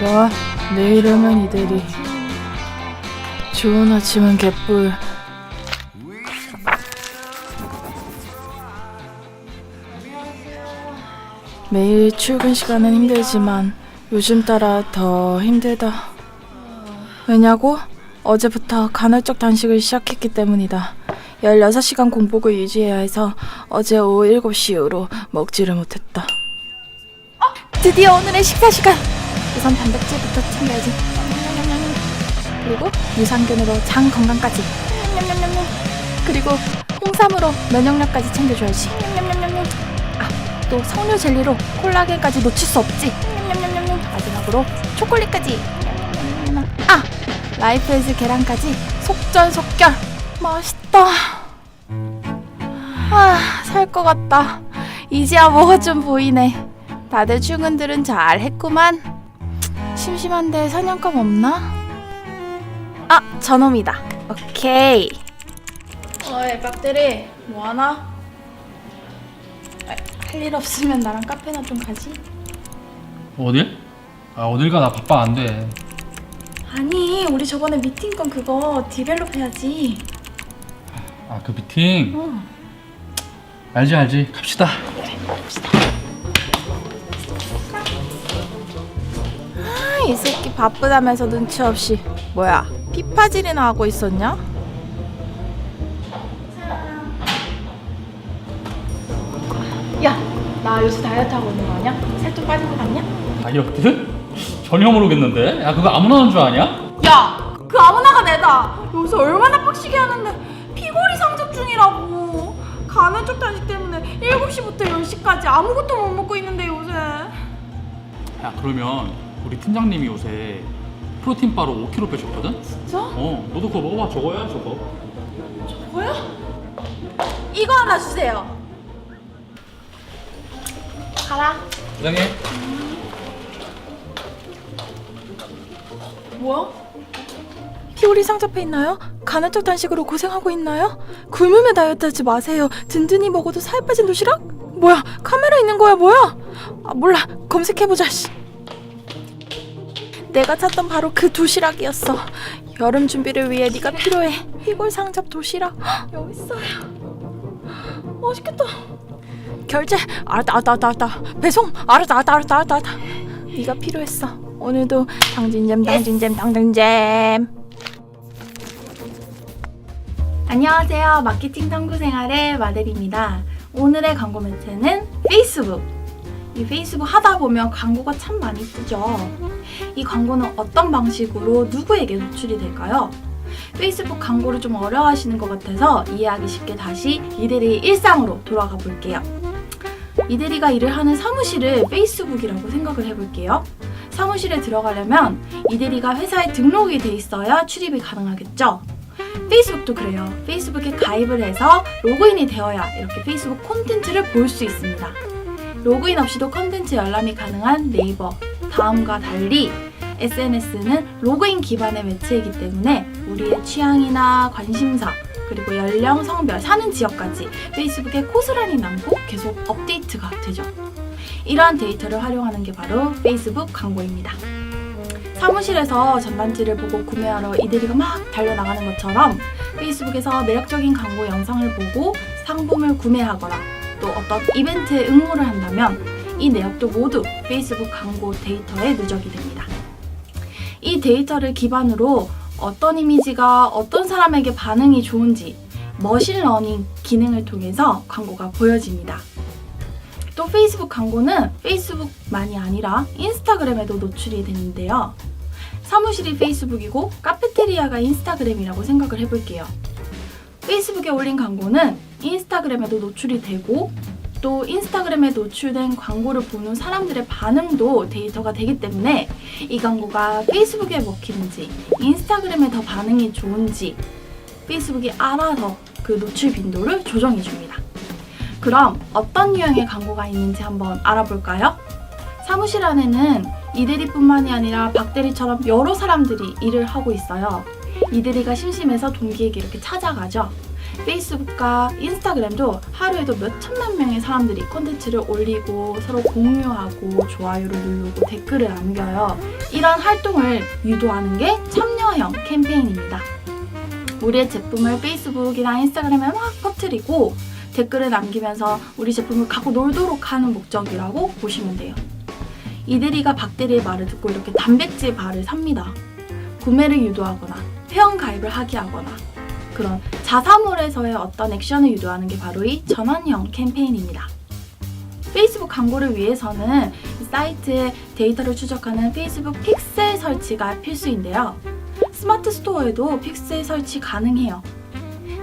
너, 내 이름은 이대리. 좋은 아침은 개뿔. 매일 출근 시간은 힘들지만 요즘 따라 더 힘들다. 왜냐고? 어제부터 간헐적 단식을 시작했기 때문이다. 16시간 공복을 유지해야 해서 어제 오후 7시 이후로 먹지를 못했다. 어, 드디어 오늘의 식사 시간! 우선 단백질부터 챙겨야지. 그리고 유산균으로 장 건강까지. 그리고 홍삼으로 면역력까지 챙겨줘야지. 아, 또 석류 젤리로 콜라겐까지 놓칠 수 없지. 마지막으로 초콜릿까지. 아, 라이프에즈 계란까지 속절속결. 맛있다. 아, 살 것 같다. 이제야 뭐가 좀 보이네. 다들 출근들은 잘 했구만. 심심한데 사냥감 없나? 아, 저놈이다. 오케이. 어이, 빡대리. 뭐하나? 할 일 없으면 나랑 카페나 좀 가지. 어딜? 아 어딜 가나 바빠 안 돼. 아니, 우리 저번에 미팅 건 그거 디벨롭 해야지. 아 그 미팅 어. 알지 알지 갑시다. 아, 이 새끼 바쁘다면서 눈치 없이. 뭐야, 피파질이나 하고 있었냐? 야, 나 요새 다이어트 하고 있는 거 아니야? 살좀 빠진 거 같냐? 다이어트? 전혀 모르겠는데. 야 그거 아무나 하는 줄 아냐? 야, 그 아무나가 내다. 요새 얼마나 빡시게 하는데 피골이 상접 중이라고. 간헐적 단식 때문에 7시부터 10시까지 아무것도 못 먹고 있는데 요새. 야 그러면 우리 팀장님이 요새 프로틴 바로 5kg 빼셨거든? 진짜? 어 너도 그거 먹어봐 저거야 저거. 뭐야? 이거 하나 주세요. 가라. 부장님. 뭐야? 피골이 상접해 있나요? 간헐적 단식으로 고생하고 있나요? 굶으면 다이어트 하지 마세요. 든든히 먹어도 살 빠진 도시락? 뭐야? 카메라 있는 거야 뭐야? 아 몰라. 검색해보자. 씨. 내가 찾던 바로 그 도시락이었어. 여름 준비를 위해 네가 필요해. 피골 상접 도시락. 헉, 여기 있어요. 맛있겠다. 결제 알았다 알았다 알았다 알았다. 배송 알았다 알았다 알았다 알았다 알았다. 네가 필요했어. 오늘도 당진잼 당진잼 당진잼. 안녕하세요. 마케팅 탐구 생활의 마델입니다. 오늘의 광고 매체는 페이스북. 이 페이스북 하다 보면 광고가 참 많이 뜨죠. 이 광고는 어떤 방식으로 누구에게 노출이 될까요? 페이스북 광고를 좀 어려워하시는 것 같아서 이해하기 쉽게 다시 이대리의 일상으로 돌아가 볼게요. 이대리가 일을 하는 사무실을 페이스북이라고 생각을 해볼게요. 사무실에 들어가려면 이대리가 회사에 등록이 돼 있어야 출입이 가능하겠죠. 페이스북도 그래요. 페이스북에 가입을 해서 로그인이 되어야 이렇게 페이스북 콘텐츠를 볼 수 있습니다. 로그인 없이도 콘텐츠 열람이 가능한 네이버, 다음과 달리 SNS는 로그인 기반의 매체이기 때문에 우리의 취향이나 관심사, 그리고 연령, 성별, 사는 지역까지 페이스북에 고스란히 남고 계속 업데이트가 되죠. 이러한 데이터를 활용하는 게 바로 페이스북 광고입니다. 사무실에서 전단지를 보고 구매하러 이대리가 막 달려나가는 것처럼 페이스북에서 매력적인 광고 영상을 보고 상품을 구매하거나 또 어떤 이벤트에 응모를 한다면 이 내역도 모두 페이스북 광고 데이터에 누적이 됩니다. 이 데이터를 기반으로 어떤 이미지가 어떤 사람에게 반응이 좋은지 머신러닝 기능을 통해서 광고가 보여집니다. 또 페이스북 광고는 페이스북만이 아니라 인스타그램에도 노출이 되는데요. 사무실이 페이스북이고 카페테리아가 인스타그램이라고 생각을 해볼게요. 페이스북에 올린 광고는 인스타그램에도 노출이 되고 또 인스타그램에 노출된 광고를 보는 사람들의 반응도 데이터가 되기 때문에 이 광고가 페이스북에 먹히는지 인스타그램에 더 반응이 좋은지 페이스북이 알아서 그 노출 빈도를 조정해 줍니다. 그럼 어떤 유형의 광고가 있는지 한번 알아볼까요? 사무실 안에는 이 대리뿐만이 아니라 박 대리처럼 여러 사람들이 일을 하고 있어요. 이대리가 심심해서 동기에게 이렇게 찾아가죠. 페이스북과 인스타그램도 하루에도 몇 천만 명의 사람들이 콘텐츠를 올리고 서로 공유하고 좋아요를 누르고 댓글을 남겨요. 이런 활동을 유도하는 게 참여형 캠페인입니다. 우리의 제품을 페이스북이나 인스타그램에 막 퍼뜨리고 댓글을 남기면서 우리 제품을 갖고 놀도록 하는 목적이라고 보시면 돼요. 이대리가 박대리의 말을 듣고 이렇게 단백질 바를 삽니다. 구매를 유도하거나 회원 가입을 하게 하거나 그런 자사몰에서의 어떤 액션을 유도하는 게 바로 이 전환형 캠페인입니다. 페이스북 광고를 위해서는 사이트에 데이터를 추적하는 페이스북 픽셀 설치가 필수인데요. 스마트 스토어에도 픽셀 설치 가능해요.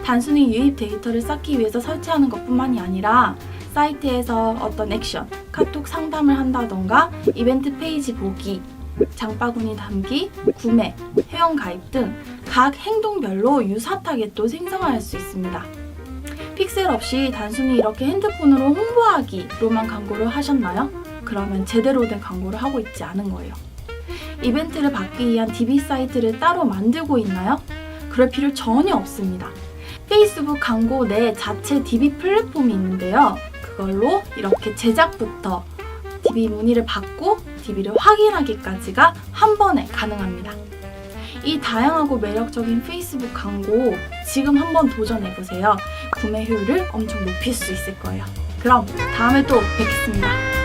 단순히 유입 데이터를 쌓기 위해서 설치하는 것뿐만이 아니라 사이트에서 어떤 액션, 카톡 상담을 한다던가 이벤트 페이지 보기, 장바구니 담기, 구매, 회원 가입 등 각 행동별로 유사 타겟도 생성할 수 있습니다. 픽셀 없이 단순히 이렇게 핸드폰으로 홍보하기로만 광고를 하셨나요? 그러면 제대로 된 광고를 하고 있지 않은 거예요. 이벤트를 받기 위한 DB 사이트를 따로 만들고 있나요? 그럴 필요 전혀 없습니다. 페이스북 광고 내 자체 DB 플랫폼이 있는데요. 그걸로 이렇게 제작부터 DB 문의를 받고 DB를 확인하기까지가 한 번에 가능합니다. 이 다양하고 매력적인 페이스북 광고 지금 한번 도전해보세요. 구매 효율을 엄청 높일 수 있을 거예요. 그럼 다음에 또 뵙겠습니다.